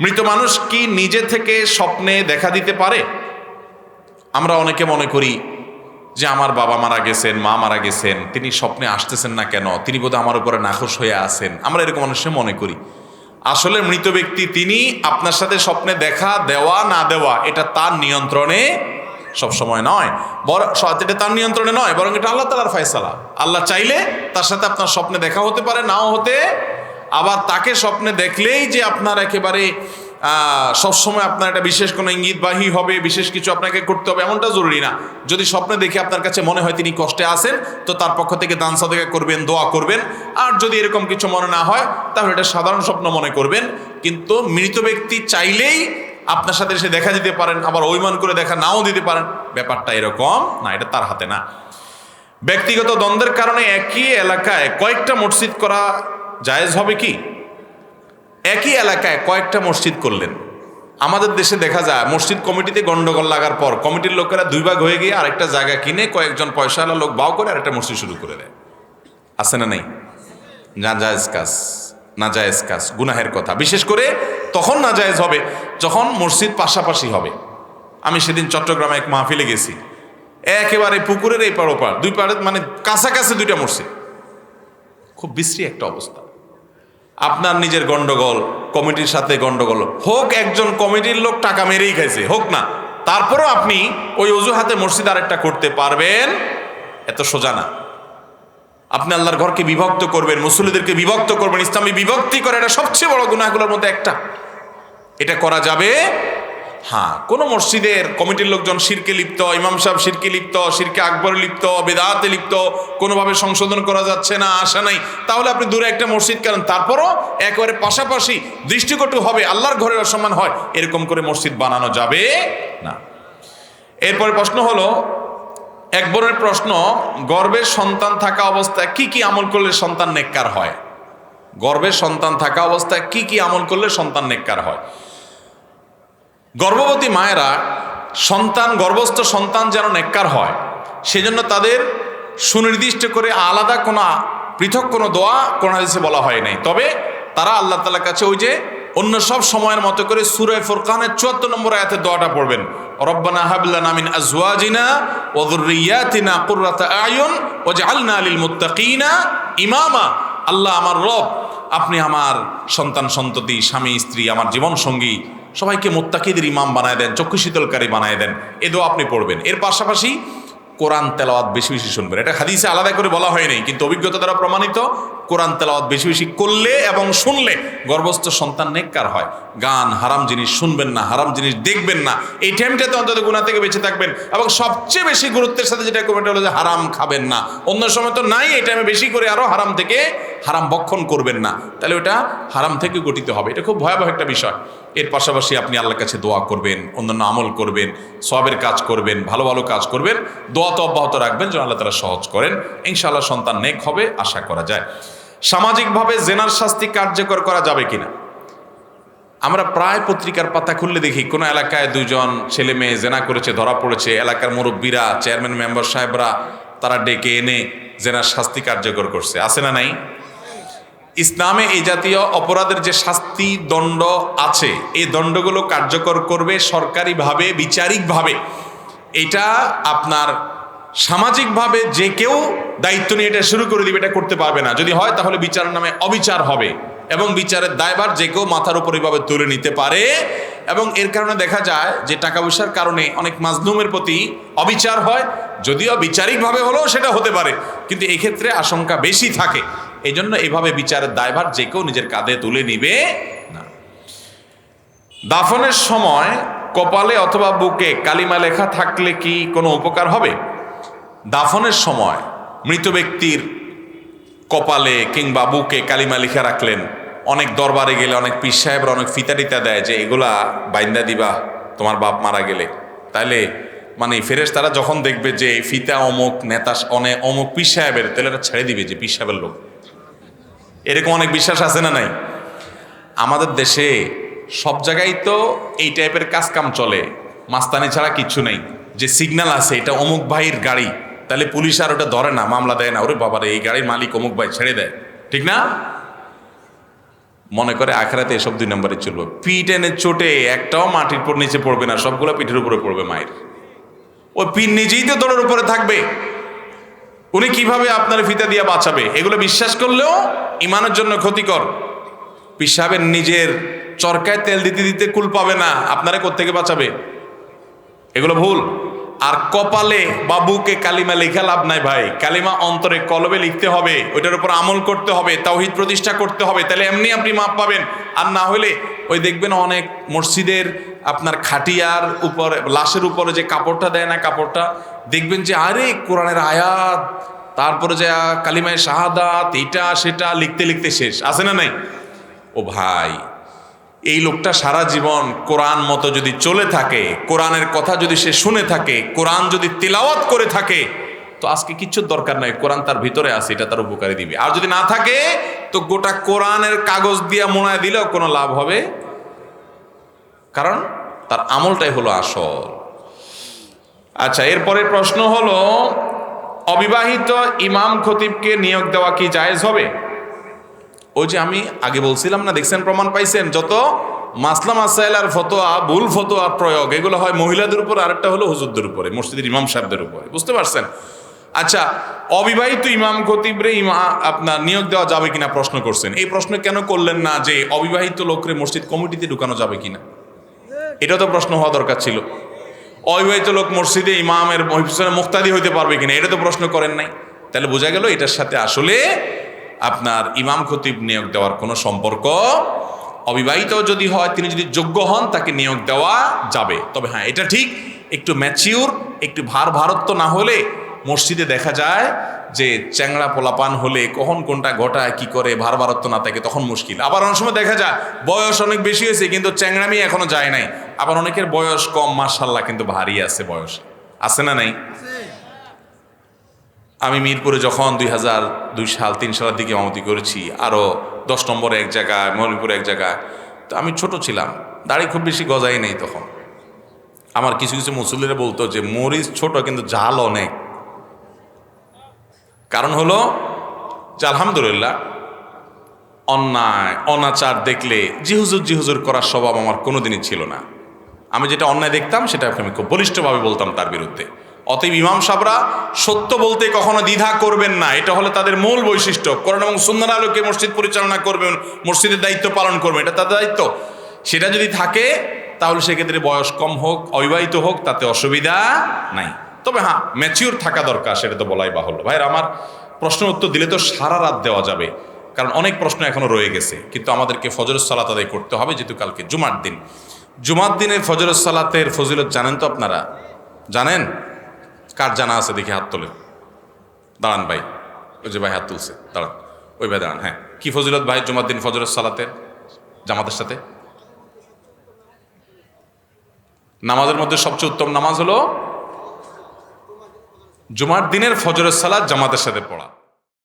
মৃত মানুষ কি নিজে থেকে স্বপ্নে দেখা দিতে পারে? আমরা অনেকে মনে করি যে আমার বাবা মারা গেছেন, মা মারা গেছেন, তিনি স্বপ্নে আসতেছেন না কেন? তিনি বোধহয় আমার উপরে নাখোশ হয়ে আছেন। আমরা এরকম মানুষে মনে করি। আসলে মৃত ব্যক্তি তিনি আপনার সাথে স্বপ্নে দেখা, দেওয়া, না দেওয়া, এটা তার নিয়ন্ত্রণে সব সময় নয় বড় এটা তার নিয়ন্ত্রণে নয়, বরং এটা আল্লাহ তালার ফয়সালা। আল্লাহ চাইলে তার সাথে আপনার স্বপ্নে দেখা হতে পারে, নাও হতে আবার তাকে স্বপ্নে দেখলেই যে আপনার একেবারে সবসময় আপনার একটা বিশেষ কোনো ইঙ্গিতবাহী হবে, বিশেষ কিছু আপনাকে করতে হবে, এমনটা জরুরি না। যদি স্বপ্নে দেখে আপনার কাছে মনে হয় তিনি কষ্টে আছেন, তো তার পক্ষ থেকে দান সাদেকা করবেন, দোয়া করবেন। আর যদি এরকম কিছু মনে না হয়, তাহলে এটা সাধারণ স্বপ্ন মনে করবেন। কিন্তু মৃত ব্যক্তি চাইলেই আপনার সাথে এসে দেখা দিতে পারেন, আবার অভিমান করে দেখা নাও দিতে পারেন। ব্যাপারটা এরকম না, এটা তার হাতে না। ব্যক্তিগত দ্বন্দ্বের কারণে একই এলাকায় কয়েকটা মসজিদ করা জায়েজ হবে কি? একই এলাকায় কয়েকটা মসজিদ করলেন। আমাদের দেশে দেখা যায়, মসজিদ কমিটিতে গন্ডগোল লাগার পর কমিটির লোকেরা দুই ভাগ হয়ে গিয়ে আরেকটা জায়গা কিনে কয়েকজন পয়সাওয়ালা লোক বাও করে আরেকটা মসজিদ শুরু করে দেয়। আছে না নেই? না জায়েজ কাজ, না জায়েজ কাজ, গুনাহের কথা। বিশেষ করে তখন না জায়েজ হবে, যখন মসজিদ পাশাপাশি হবে। আমি সেদিন চট্টগ্রামে এক মাহফিলে গেছি। একেবারে পুকুরের এই পাড় ওপার, দুই পাড়ে মানে কাছাকাছি দুইটা মসজিদ। খুব বিশ্রী একটা অবস্থা। আপনার নিজের গন্ডগোল, কমিটির সাথে গন্ডগোল। হোক একজন কমিটির লোক টাকা মেরেই খাইছে, হোক না। তারপরও আপনি ওই অজুহাতে মসজিদ আরেকটা করতে পারবেন, এত সোজা না। আপনি আল্লাহর ঘরকে বিভক্ত করবেন মুসলিদেরকে বিভক্ত করবেন, ইসলামী বিভক্তি করে, এটা সবচেয়ে বড় গুণাগুলোর মধ্যে একটা। এটা করা যাবে হ্যাঁ কোনো মসজিদের কমিটির লোকজন শিরকে লিপ্ত, ইমাম সাহেব শিরকে লিপ্ত, শিরকে আকবর লিপ্ত, বেদাতে লিপ্ত, কোনোভাবে সংশোধন করা যাচ্ছে না আশা নাই, তাহলে আপনি দূরে একটা মসজিদ করেন তারপরও একেবারে পাশাপাশি দৃষ্টিকটু হবে, আল্লাহর ঘরের অসম্মান হয়, এরকম করে মসজিদ বানানো যাবে না। এরপরে প্রশ্ন হলো, এক প্রশ্ন গর্বের সন্তান থাকা অবস্থায় কি কি আমল করলে সন্তান নেককার হয়? গর্বের সন্তান থাকা অবস্থায় কি কি আমল করলে সন্তান নেককার হয়? গর্ভবতী মায়েরা সন্তান, গর্ভস্থ সন্তান যেন নেককার হয়, সেজন্য তাদের সুনির্দিষ্ট করে আলাদা কোনো পৃথক কোনো দোয়া কোন বলা হয় নাই। তবে তারা আল্লাহ তালার কাছে ওই যে অন্য সব সময়ের মতো করে সুরায় ফুরকানের চুয়াত্তর নম্বর আয়াতের দোয়াটা পড়বেন। রব্বানা হাবলানা মিন আজওয়াজিনা ওয়া যুররিয়াতিনা কুররাতা আয়ুন ওয়াজআলনা লিল মুত্তাকিনা ইমামা। আল্লাহ আমার রব, আপনি আমার সন্তান সন্ততি, স্বামী, স্ত্রী, আমার জীবন সঙ্গী সবাইকে মোত্তাকিদের ইমাম বানায় দেন, চক্ষু শীতলকারী বানায় দেন, এ দোয়া আপনি পড়বেন। এর পাশাপাশি কোরআন তেলাওয়াত বেশি বেশি শুনবেন। এটা হাদিসে আলাদা করে বলা হয়নি কিন্তু অভিজ্ঞতা দ্বারা প্রমাণিত, কোরআন তেলাওয়াত বেশি বেশি করলে এবং শুনলে গর্ভস্থ সন্তান নেককার হয়। গান হারাম জিনিস শুনবেন না, হারাম জিনিস দেখবেন না, এই টাইমটাতে অন্তত গুণা থেকে বেঁচে থাকবেন। এবং সবচেয়ে বেশি গুরুত্বের সাথে যেটা করবেন হলো যে হারাম খাবেন না। অন্য সময় তো নাই, এই টাইমে বেশি করে আরও হারাম থেকে হারাম বক্ষণ করবেন না। তাহলে ওটা হারাম থেকে গঠিত হবে। এটা খুব ভয়াবহ একটা বিষয়। এর পাশাপাশি আপনি আল্লাহর কাছে দোয়া করবেন, অন্যান্য আমল করবেন সবের কাজ করবেন, ভালো ভালো কাজ করবেন, দোয়া তো অব্যাহত রাখবেন, যেন আল্লাহ তারা সহজ করেন। ইনশাআল্লাহ সন্তান নেক হবে, আশা করা যায়। সামাজিকভাবে জেনার শাস্তি কার্যকর করা যাবে কিনা? আমরা প্রায় পত্রিকার পাতা খুললে দেখি, কোনো এলাকায় দুজন ছেলে মেয়ে জেনা করেছে, ধরা পড়েছে। এলাকার মুরব্বীরা, চেয়ারম্যান, মেম্বার সাহেবরা, তারা ডেকে এনে জেনার শাস্তি কার্যকর করছে। আছে না নাই? ইসলামে এই জাতীয় অপরাধের যে শাস্তি, দণ্ড আছে, এই দণ্ডগুলো কার্যকর করবে সরকারিভাবে, বিচারিকভাবে। এটা আপনার সামাজিকভাবে যে কেউ দায়িত্ব নিয়ে এটা শুরু করে দিবে, এটা করতে পারবে না। যদি হয়, তাহলে বিচারের নামে অবিচার হবে এবং বিচারের দায়ভার যে কেউ মাথার উপর এইভাবে তুলে নিতে পারে এবং এর কারণে দেখা যায় যে টাকা পয়সার কারণে অনেক মাজলুমের প্রতি অবিচার হয়, যদিও বিচারিকভাবে হলেও সেটা হতে পারে। কিন্তু এক্ষেত্রে আশঙ্কা বেশি থাকে। এই জন্য এভাবে বিচারের দায়ভার যে কেউ নিজের কাঁধে তুলে নিবে না। দাফনের সময় কপালে অথবা বুকে কালিমা লেখা থাকলে কি কোনো উপকার হবে? দাফনের সময় মৃত ব্যক্তির কপালে কিংবা বুকে কালিমা লিখে রাখলেন। অনেক দরবারে গেলে, অনেক পীর সাহেবরা অনেক ফিতা টিতা দেয় যে এগুলা বাইন্দা দিবা, তোমার বাপ মারা গেলে। তাইলে মানে ফেরেস তারা যখন দেখবে যে ফিতা অমুক, নেতা অনেক অমুক পীর সাহেবের, তাহলে এটা ছেড়ে দিবে যে পীর সাহেবের লোক। এরকম অনেক বিশ্বাস আছে না নাই? আমাদের দেশে সব জায়গায় তো এই টাইপের কাজ কাম চলে। মাস্তানি ছাড়া কিচ্ছু নেই। যে সিগন্যাল আছে, এটা অমুক ভাইয়ের গাড়ি। তাহলে পুলিশ আর ওটা ধরে না, মামলা দেয় না। ওরে বাবারে এই গাড়ির মালিক অমুক ভাই ছেড়ে দেয়। ঠিক না? মনে করে আখড়াতে এসব দুই নম্বরে চলবে। পিঠ এনে চোটে একটাও মাটির পর নিচে পড়বে না, সবগুলো পিঠের উপরে পড়বে মায়ের। ওই পিঠ নিজেই তো দৌড়ের উপরে থাকবে। উনি কীভাবে আপনার ফিতা দিয়ে বাঁচাবে? এগুলো বিশ্বাস করলেও ইমানের জন্য ক্ষতিকর। পিসাবের নিজের চরকায় তেল দিতে দিতে কুল পাবে না। আপনারা কোত্থেকে বাঁচাবে? এগুলো ভুল। আর কপালে বা বুকে কালিমা লেখা লাভ নাই ভাই। কালিমা অন্তরে কলবে লিখতে হবে, ওইটার উপর আমল করতে হবে, তাওহিদ প্রতিষ্ঠা করতে হবে। তাহলে এমনি আপনি মাপ পাবেন। আর না হলে ওই দেখবেন অনেক মসজিদের আপনার খাটিয়ার উপর, লাশের উপরে যে কাপড়টা দেয় না কাপড়টা, দেখবেন যে আরে কোরআনের আয়াত, তারপরে যে কালিমায় শাহাদাত, এটা সেটা লিখতে লিখতে শেষ। আছে না নাই? ও ভাই এই লোকটা সারা জীবন কোরআন মতো যদি চলে থাকে, কোরআনের কথা যদি সে শুনে থাকে, কোরআন যদি তেলাওয়াত করে থাকে, তো আজকে কিচ্ছুর দরকার নাই, কোরআন তার ভিতরে আছে, এটা তার উপকারে দিবে। আর যদি না থাকে, তো গোটা কোরআনের কাগজ দিয়া মোনায় দিলেও কোনো লাভ হবে? কারণ তার আমলটাই হলো আসল। আচ্ছা এরপরের প্রশ্ন হলো, অবিবাহিত ইমাম খতিবকে নিয়োগ দেওয়া কি জায়েজ হবে? ওই যে আমি আগে বলছিলাম না, দেখছেন প্রমাণ পাইছেন? যত মাসলাম আসাইল আর ফতোয়া, ভুল ফতোয়া প্রয়োগ, এগুলো হয় মহিলাদের উপর, আরেকটা হলো হুজুরদের উপরে, মসজিদের ইমাম সাহেবদের উপরে। বুঝতে পারছেন? আচ্ছা অবিবাহিত ইমাম খতিবরে ইমা আপনার নিয়োগ দেওয়া যাবে কিনা প্রশ্ন করছেন। এই প্রশ্ন কেন করলেন না যে অবিবাহিত লোকরে মসজিদ কমিটিতে ঢুকানো যাবে কিনা? এটা তো প্রশ্ন হওয়া দরকার ছিল। অবিবাহিত লোক মসজিদে ইমামের মুক্তাদি হইতে পারবে কিনা? এটা তো প্রশ্ন করেন নাই। তাহলে বোঝা গেল এটার সাথে আসলে আপনার ইমাম খতিব নিয়োগ দেওয়ার কোনো সম্পর্ক অবিবাহিত যদি হয়, তিনি যদি যোগ্য হন, তাকে নিয়োগ দেওয়া যাবে। তবে হ্যাঁ এটা ঠিক, একটু ম্যাচিউর একটু ভার ভারত্ব না হলে মসজিদে দেখা যায় যে চ্যাংড়া পোলাপান হলে কখন কোনটা ঘটায়, কি করে, ভার ভারত্ব না থাকে, তখন মুশকিল। আবার অনেক সময় দেখা যায়, বয়স অনেক বেশি হয়েছে, কিন্তু চ্যাংড়ামি এখনও যায় নাই। আবার অনেকের বয়স কম মার্শাল্লাহ কিন্তু ভারী আছে বয়স। আছে না নাই? আমি মিরপুরে যখন দুই হাজার দুই সাল, তিন সালের দিকে মামতি করেছি আরও দশ নম্বরে এক জায়গায় মণিপুরে এক জায়গায়, তো আমি ছোট ছিলাম। দাড়ি খুব বেশি গজাই নেই তখন। আমার কিছু কিছু মুসল্লিরা বলতো যে, মরিচ ছোট কিন্তু জাল অনেক। কারণ হলো যে, আলহামদুলিল্লাহ, অন্যায়, অনাচার দেখলে জিহুজুর জিহুজুর করার স্বভাব আমার কোনোদিনই ছিল না। আমি যেটা অন্যায় দেখতাম সেটা আমি খুব বলিষ্ঠভাবে বলতাম তার বিরুদ্ধে। অতএব ইমাম সাহরা সত্য বলতে কখনো দ্বিধা করবেন না। এটা হলো তাদের মূল বৈশিষ্ট্য। করোনা এবং সুন্দর আলোকে মসজিদ পরিচালনা করবেন মসজিদের দায়িত্ব পালন করবেন এটা তাদের দায়িত্ব। সেটা যদি থাকে, তাহলে সেক্ষেত্রে বয়স কম হোক, অবিবাহিত হোক, তাতে অসুবিধা নাই। তবে হ্যাঁ ম্যাচিওর থাকা দরকার, সেটা তো বলাই বাহুল্য। ভাইয়ের, আমার প্রশ্ন উত্তর দিলে তো সারা রাত দেওয়া যাবে। কারণ অনেক প্রশ্ন এখনও রয়ে গেছে। কিন্তু আমাদেরকে ফজরুস সালাত আদায় করতে হবে, যেহেতু কালকে জুমার দিন। জুমার দিনের ফজরুস সালাতের ফজিলত জানেন তো আপনারা? জানেন? কার জানা আছে? দেখি হাত তোলে। দাঁড়ান ভাই। ওই যে ভাই হাত তুলছে। দাঁড়ান। ওই ভাই দাঁড়ান হ্যাঁ। কি ফজিলত ভাই জুমার দিন ফজরত সালাতের? জামাতের সাথে? নামাজের মধ্যে সবচেয়ে উত্তম নামাজ হলো জুমার দিনের ফজরের সালাদ জামাতের সাথে পড়া।